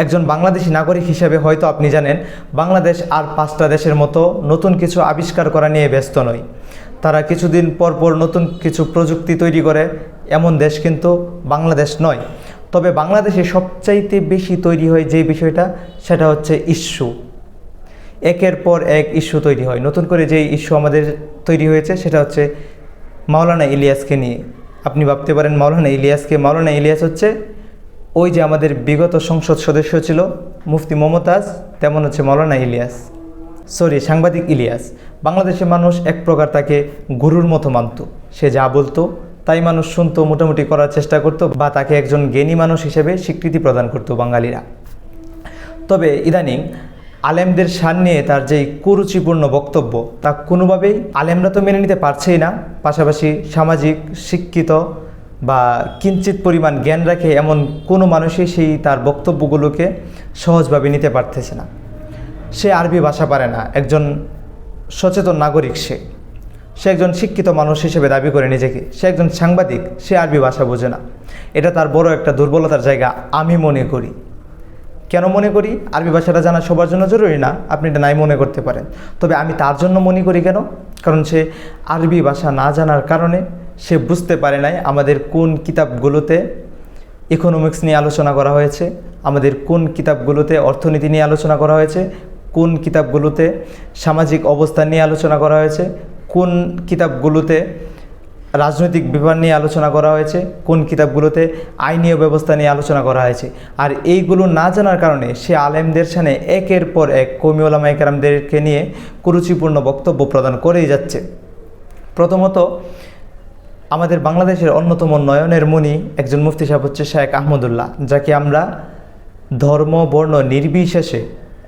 একজন বাংলাদেশি নাগরিক হিসেবে হয়তো আপনি জানেন, বাংলাদেশ আর পাঁচটা দেশের মতো নতুন কিছু আবিষ্কার করা নিয়ে ব্যস্ত নয় তারা কিছুদিন পর পর নতুন কিছু প্রযুক্তি তৈরি করে, এমন দেশ কিন্তু বাংলাদেশ নয়। তবে বাংলাদেশে সবচাইতে বেশি তৈরি হয় যে বিষয়টা, সেটা হচ্ছে ইস্যু। একের পর এক ইস্যু তৈরি হয়। নতুন করে যে ইস্যু আমাদের তৈরি হয়েছে, সেটা হচ্ছে মাওলানা ইলিয়াসকে নিয়ে। আপনি ভাবতে পারেন, মাওলানা ইলিয়াসকে, মাওলানা ইলিয়াস হচ্ছে ওই যে আমাদের বিগত সংসদ সদস্য ছিল, মুফতি মমতাজ, তেমন হচ্ছে মৌলানা ইলিয়াস। সরি সাংবাদিক ইলিয়াস। বাংলাদেশের মানুষ এক প্রকার তাকে গুরুর মতো মানত। সে যা বলতো, তাই মানুষ শুনতো, মোটামুটি করার চেষ্টা করতো বা তাকে একজন জ্ঞানী মানুষ হিসেবে স্বীকৃতি প্রদান করতো বাঙালিরা। তবে ইদানিং আলেমদের সামনে তার যেই কুরুচিপূর্ণ বক্তব্য, তা কোনোভাবেই আলেমরা তো মেনে নিতে পারছেই না। পাশাপাশি সামাজিক, শিক্ষিত বা কিঞ্চিত পরিমাণ জ্ঞান রাখে এমন কোনো মানুষই সেই তার বক্তব্যগুলোকে সহজভাবে নিতে পারতেছে না। সে আরবি ভাষা পারে না। একজন সচেতন নাগরিক সে। সে একজন শিক্ষিত মানুষ হিসেবে দাবি করে নিজেকে। সে একজন সাংবাদিক, সে আরবি ভাষা বোঝে না। এটা তার বড় একটা দুর্বলতার জায়গা, আমি মনে করি। কেন মনে করি? আরবি ভাষাটা জানা সবার জন্য জরুরি না। আপনি এটা নাই মনে করতে পারেন। তবে আমি তার জন্য মনে করি কেন? কারণ সে আরবি ভাষা না জানার কারণে সে বুঝতে পারে নাই আমাদের কোন কিতাবগুলোতে ইকোনমিক্স নিয়ে আলোচনা করা হয়েছে, আমাদের কোন কিতাবগুলোতে অর্থনীতি নিয়ে আলোচনা করা হয়েছে, কোন কিতাবগুলোতে সামাজিক অবস্থান নিয়ে আলোচনা করা হয়েছে, কোন কিতাবগুলোতে রাজনৈতিক ব্যাপার নিয়ে আলোচনা করা হয়েছে, কোন কিতাবগুলোতে আইনীয় ব্যবস্থা নিয়ে আলোচনা করা হয়েছে। আর এইগুলো না জানার কারণে সে আলেমদের সামনে একের পর এক কমি ওলামা একরামদেরকে নিয়ে কুরুচিপূর্ণ বক্তব্য প্রদান করেই যাচ্ছে। প্রথমত আমাদের বাংলাদেশের অন্যতম নয়নের মুনি একজন মুফতি সাহেব হচ্ছে শেখ আহমদুল্লাহ, যাকে আমরা ধর্ম, বর্ণ নির্বিশেষে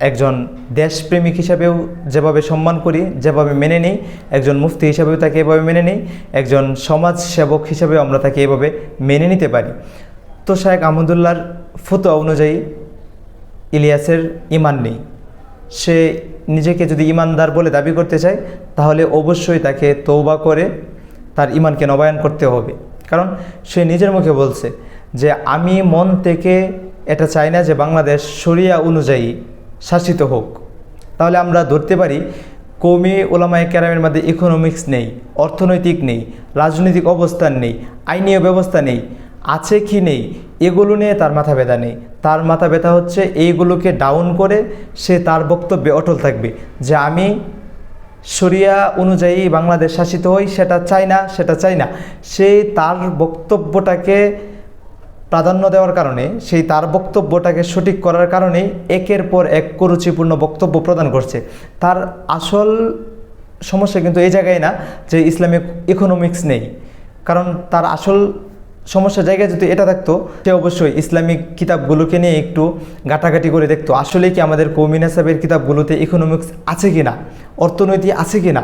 একজন দেশপ্রেমিক হিসাবেও যেভাবে সম্মান করি, যেভাবে মেনে নিই, একজন মুফতি হিসাবেও তাকে এভাবে মেনে নিই, একজন সমাজ সেবক হিসাবেও আমরা তাকে এভাবে মেনে নিতে পারি। তো শেখ আহমদুল্লাহর ফতোয়া অনুযায়ী ইলিয়াসের ইমান নেই। সে নিজেকে যদি ইমানদার বলে দাবি করতে চায়, তাহলে অবশ্যই তাকে তৌবা করে তার ইমানকে নবায়ন করতে হবে। কারণ সে নিজের মুখে বলছে যে, আমি মন থেকে এটা চাই না যে বাংলাদেশ শরিয়া অনুযায়ী শাসিত হোক। তাহলে আমরা ধরতে পারি কৌমি ওলামায় ক্যারামের মধ্যে ইকোনমিক্স নেই, অর্থনৈতিক নেই, রাজনৈতিক অবস্থান নেই, আইনীয় ব্যবস্থা নেই, আছে কি নেই, এগুলো নিয়ে তার মাথা ব্যথা নেই। তার মাথা ব্যথা হচ্ছে এইগুলোকে ডাউন করে সে তার বক্তব্যে অটল থাকবে যে, আমি শরিয়া অনুযায়ী বাংলাদেশ শাসিত হই, সেটা চাই না, সেটা চাই না। সে তার বক্তব্যটাকে প্রাধান্য দেওয়ার কারণে, সেই তার বক্তব্যটাকে সঠিক করার কারণেই একের পর এক কুরুচিপূর্ণ বক্তব্য প্রদান করছে। তার আসল সমস্যা কিন্তু এই জায়গায় না, যে ইসলামিক ইকোনমিক্স নেই। কারণ তার আসল সমস্যার জায়গায় যদি এটা থাকতো, সে অবশ্যই ইসলামিক কিতাবগুলোকে নিয়ে একটু ঘাটাঘাটি করে দেখতো আসলে কি আমাদের কৌমিনা সাহেবের কিতাবগুলোতে ইকোনমিক্স আছে কি না অর্থনৈতিক আছে কি না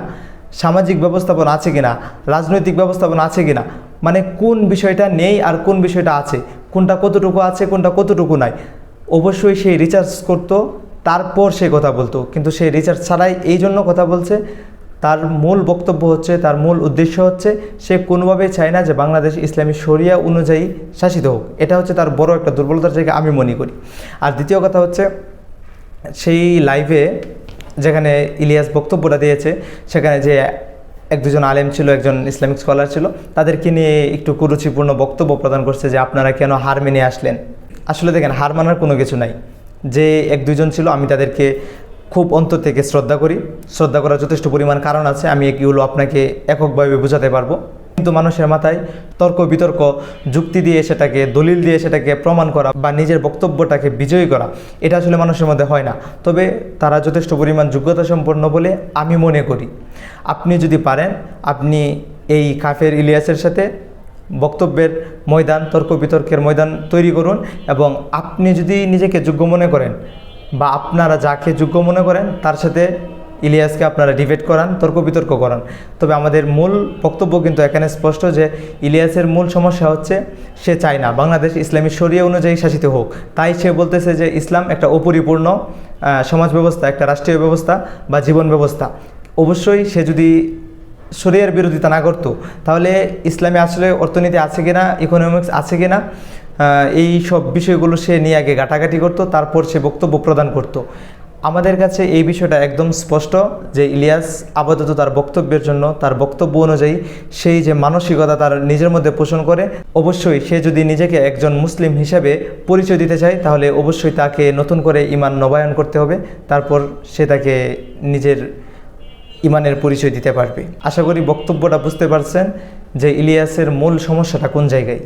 সামাজিক ব্যবস্থাপনা আছে কিনা, রাজনৈতিক ব্যবস্থাপনা আছে কিনা মানে কোন বিষয়টা নেই আর কোন বিষয়টা আছে, কোনটা কতটুকু আছে, কোনটা কতটুকু নাই, অবশ্যই সেই রিচার্জ করতো, তারপর সে কথা বলতো, কিন্তু সে রিচার্জ ছাড়াই এই জন্য কথা বলছে তার মূল বক্তব্য হচ্ছে, তার মূল উদ্দেশ্য হচ্ছে, সে কোনোভাবেই চায় না যে বাংলাদেশ ইসলামী শরিয়া অনুযায়ী শাসিত হোক। এটা হচ্ছে তার বড় একটা দুর্বলতার জায়গা আমি মনে করি। আর দ্বিতীয় কথা হচ্ছে, সেই লাইভে যেখানে ইলিয়াস বক্তব্যটা দিয়েছে, সেখানে যে এক দুজন আলেম ছিল, একজন ইসলামিক স্কলার ছিল, তাদেরকে নিয়ে একটু কুরুচিপূর্ণ বক্তব্য প্রদান করছে যে, আপনারা কেন হার মেনে আসলেন? আসলে দেখেন, হার মানার কোনো কিছু নাই। যে এক দুজন ছিল, আমি তাদেরকে খুব অন্তর থেকে শ্রদ্ধা করি। শ্রদ্ধা করার যথেষ্ট পরিমাণ কারণ আছে, আমি এগুলো আপনাকে এককভাবে বোঝাতে পারব। কিন্তু মানুষের মাথায় তর্ক বিতর্ক, যুক্তি দিয়ে সেটাকে, দলিল দিয়ে সেটাকে প্রমাণ করা বা নিজের বক্তব্যটাকে বিজয়ী করা, এটা আসলে মানুষের মধ্যে হয় না। তবে তারা যথেষ্ট পরিমাণ যোগ্যতা সম্পন্ন বলে আমি মনে করি। আপনি যদি পারেন, আপনি এই কাফের ইলিয়াসের সাথে বক্তব্যের ময়দান, তর্ক বিতর্কের ময়দান তৈরি করুন এবং আপনি যদি নিজেকে যোগ্য মনে করেন বা আপনারা যাকে যোগ্য মনে করেন, তার সাথে ইলিয়াসকে আপনারা ডিবেট করান, তর্ক বিতর্ক করান। তবে আমাদের মূল বক্তব্য কিন্তু এখানে স্পষ্ট যে ইলিয়াসের মূল সমস্যা হচ্ছে, সে চায় না। বাংলাদেশ ইসলামী শরিয়া অনুযায়ী শাসিত হোক। তাই সে বলতেছে যে ইসলাম একটা অপরিপূর্ণ সমাজ ব্যবস্থা, একটা রাষ্ট্রীয় ব্যবস্থা বা জীবন ব্যবস্থা। অবশ্যই সে যদি শরিয়ার বিরোধিতা না করতো, তাহলে ইসলামে আসলে অর্থনীতি আছে কিনা ইকোনমিক্স আছে কিনা এই সব বিষয়গুলো সে নিয়ে আগে ঘাটাঘাটি করতো, তারপর সে বক্তব্য প্রদান করত। আমাদের কাছে এই বিষয়টা একদম স্পষ্ট যে ইলিয়াস আপাতত তার বক্তব্যের জন্য, তার বক্তব্য অনুযায়ী সেই যে মানসিকতা তার নিজের মধ্যে পোষণ করে, অবশ্যই সে যদি নিজেকে একজন মুসলিম হিসেবে পরিচয় দিতে চায়, তাহলে অবশ্যই তাকে নতুন করে ইমান নবায়ন করতে হবে, তারপর সে তাকে নিজের ইমানের পরিচয় দিতে পারবে। আশা করি বক্তব্যটা বুঝতে পারছেন যে ইলিয়াসের মূল সমস্যাটা কোন জায়গায়।